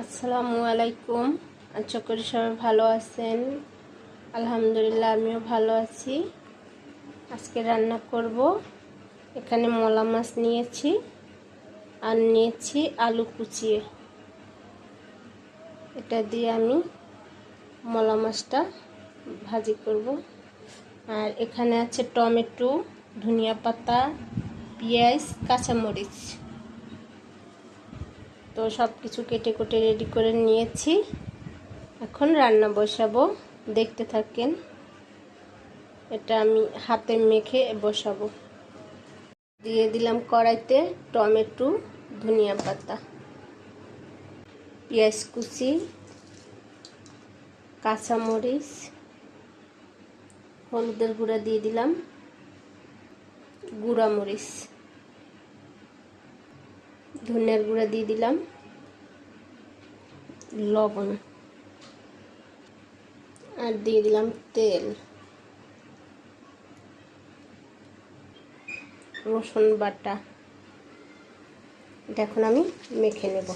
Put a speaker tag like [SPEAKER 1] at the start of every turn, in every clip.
[SPEAKER 1] আসসালামু আলাইকুম। আশা করি সবাই ভালো আছেন। আলহামদুলিল্লাহ, আমিও ভালো আছি। আজকে রান্না করব। এখানে মলা মাছ নিয়েছি আর নিয়েছি আলু কুচিয়ে। এটা দিয়ে আমি মলা মাছটা ভাজি করব। আর এখানে আছে টমেটো, ধনিয়া পাতা, পেঁয়াজ, কাঁচামরিচ। তো সব কিছু কেটে কুটে রেডি করে নিয়েছি। এখন রান্না বসাবো। দেখতে থাকেন। এটা আমি হাতে মেখে বসাবো। দিয়ে দিলাম কড়াইতে টমেটো, ধনিয়া পাতা, পেঁয়াজ কুচি, কাঁচামরিচ, হলুদের গুঁড়া দিয়ে দিলাম গুঁড়া মরিচ ধনিয়ার গুঁড়া দিয়ে দিলাম। লবণ। আর দিয়ে দিলাম তেল। রসুন বাটা। এটা এখন আমি মেখে নেব।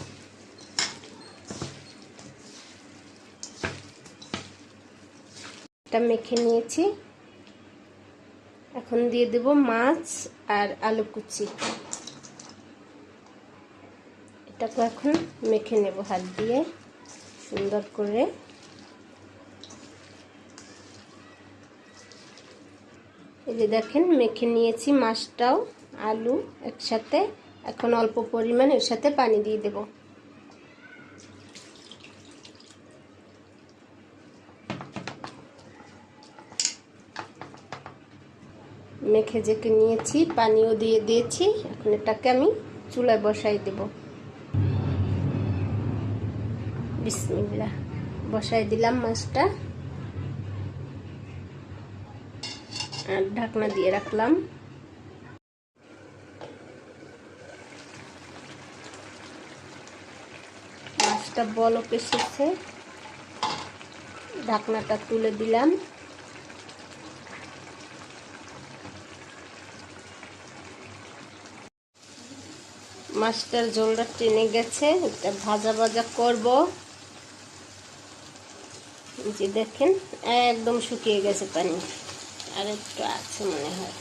[SPEAKER 1] এটা মেখে নিয়েছি। এখন দিয়ে দেব মাছ আর আলু কুচি এটাকে এখন মেখে নেব হাত দিয়ে, সুন্দর করে। এই যে দেখেন, মেখে নিয়েছি মাছটাও, আলু একসাথে। এখন অল্প পরিমাণ এর সাথে পানি দিয়ে দেব। মেখে জেকে নিয়েছি, পানিও দিয়ে দিয়েছি। এখন এটাকে আমি চুলায় বসাই দেবো। বিসমিল্লা বসাই দিলাম মাছটা। আর ঢাকনা দিয়ে রাখলাম। মাছটা বলক এসেছে। ঢাকনাটা তুলে দিলাম। মাছটার জলটা টেনে গেছে। এটা ভাজা ভাজা করব। যে দেখেন, একদম শুকিয়ে গেছে পানি। আর একটু আছে মনে হয়।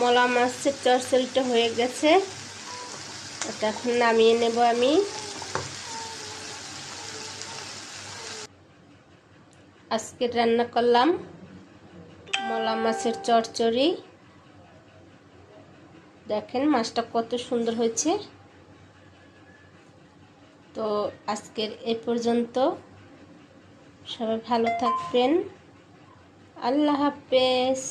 [SPEAKER 1] মলা মাছের চরচরিটা হয়ে গেছে। এটা এখন নামিয়ে নেব আমি। আজকে রান্না করলাম মলা মাছের চরচড়ি। দেখেন মাছটা কত সুন্দর হয়েছে। তো আজকের এ পর্যন্ত। সবাই ভালো থাকবেন। আল্লাহ হাফেজ।